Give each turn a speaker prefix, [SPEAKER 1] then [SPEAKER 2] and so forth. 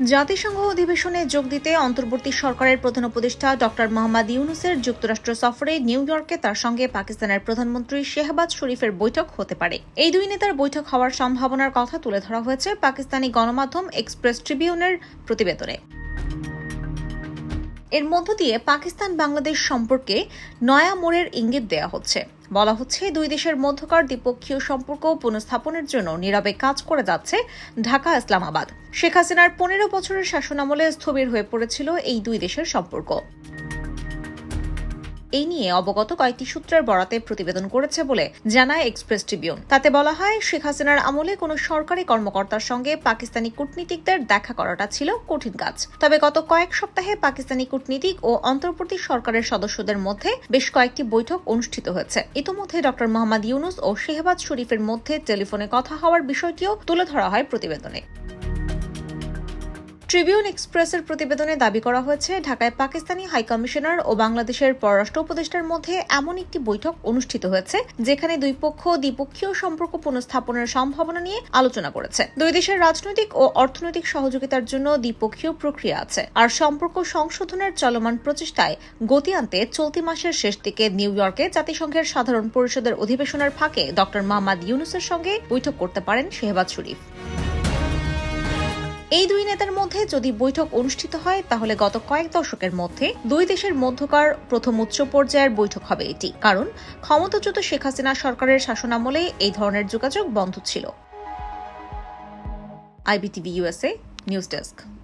[SPEAKER 1] জাতিসংঘ অধিবেশনে যোগ দিতে অন্তর্বর্তী সরকারের প্রধান উপদেষ্টা ডক্টর মোহাম্মদ ইউনুসের যুক্তরাষ্ট্র সফরে নিউ ইয়র্কে তার সঙ্গে পাকিস্তানের প্রধানমন্ত্রী শেহবাজ শরীফের বৈঠক হতে পারে। এই দুই নেতার বৈঠক হওয়ার সম্ভাবনার কথা তুলে ধরা হয়েছে পাকিস্তানি গণমাধ্যম এক্সপ্রেস ট্রিবিউনের প্রতিবেদনে। এর মধ্য দিয়ে পাকিস্তান বাংলাদেশ সম্পর্কে নয়া মোড়ের ইঙ্গিত দেয়া হচ্ছে। বলা হচ্ছে, দুই দেশের মধ্যকার দ্বিপক্ষীয় সম্পর্ক পুনঃস্থাপনের জন্য নীরবে কাজ করে যাচ্ছে ঢাকা ইসলামাবাদ। শেখ হাসিনার পনেরো বছরের শাসনামলে স্থবির হয়ে পড়েছিল এই দুই দেশের সম্পর্ক। এই নিয়ে অবগত কয়েকটি সূত্রের বরাতে প্রতিবেদন করেছে বলে জানায় এক্সপ্রেস ট্রিবিউন। তাতে বলা হয়, শেখ হাসিনার আমলে কোনো সরকারি কর্মকর্তার সঙ্গে পাকিস্তানি কূটনীতিকদের দেখা করাটা ছিল কঠিন কাজ। তবে গত কয়েক সপ্তাহে পাকিস্তানি কূটনীতিক ও অন্তর্বর্তী সরকারের সদস্যদের মধ্যে বেশ কয়েকটি বৈঠক অনুষ্ঠিত হয়েছে। ইতোমধ্যে ডক্টর মোহাম্মদ ইউনুস ও শেহবাজ শরীফের মধ্যে টেলিফোনে কথা হওয়ার বিষয়টিও তুলে ধরা হয় প্রতিবেদনে। ট্রিবিউন এক্সপ্রেসের প্রতিবেদনে দাবি করা হয়েছে, ঢাকায় পাকিস্তানি হাইকমিশনার ও বাংলাদেশের পররাষ্ট্র উপদেষ্টার মধ্যে এমন একটি বৈঠক অনুষ্ঠিত হয়েছে, যেখানে দুই পক্ষ দ্বিপক্ষীয় সম্পর্ক পুনঃস্থাপনের সম্ভাবনা নিয়ে আলোচনা করেছে। দুই দেশের রাজনৈতিক ও অর্থনৈতিক সহযোগিতার জন্য দ্বিপক্ষীয় প্রক্রিয়া আছে, আর সম্পর্ক সংশোধনের চলমান প্রচেষ্টায় গতি আনতে চলতি মাসের শেষ দিকে নিউ ইয়র্কে জাতিসংঘের সাধারণ পরিষদের অধিবেশনের ফাঁকে ডক্টর মোহাম্মদ ইউনুসের সঙ্গে বৈঠক করতে পারেন শেহবাজ শরীফ। এই দুই নেতার মধ্যে যদি বৈঠক অনুষ্ঠিত হয়, তাহলে গত কয়েক দশকের মধ্যে দুই দেশের মধ্যকার প্রথম উচ্চ পর্যায়ের বৈঠক হবে এটি। কারণ, ক্ষমতাচ্যুত শেখ হাসিনা সরকারের শাসনামলে এই ধরনের যোগাযোগ বন্ধ ছিল। IBTV USA news desk.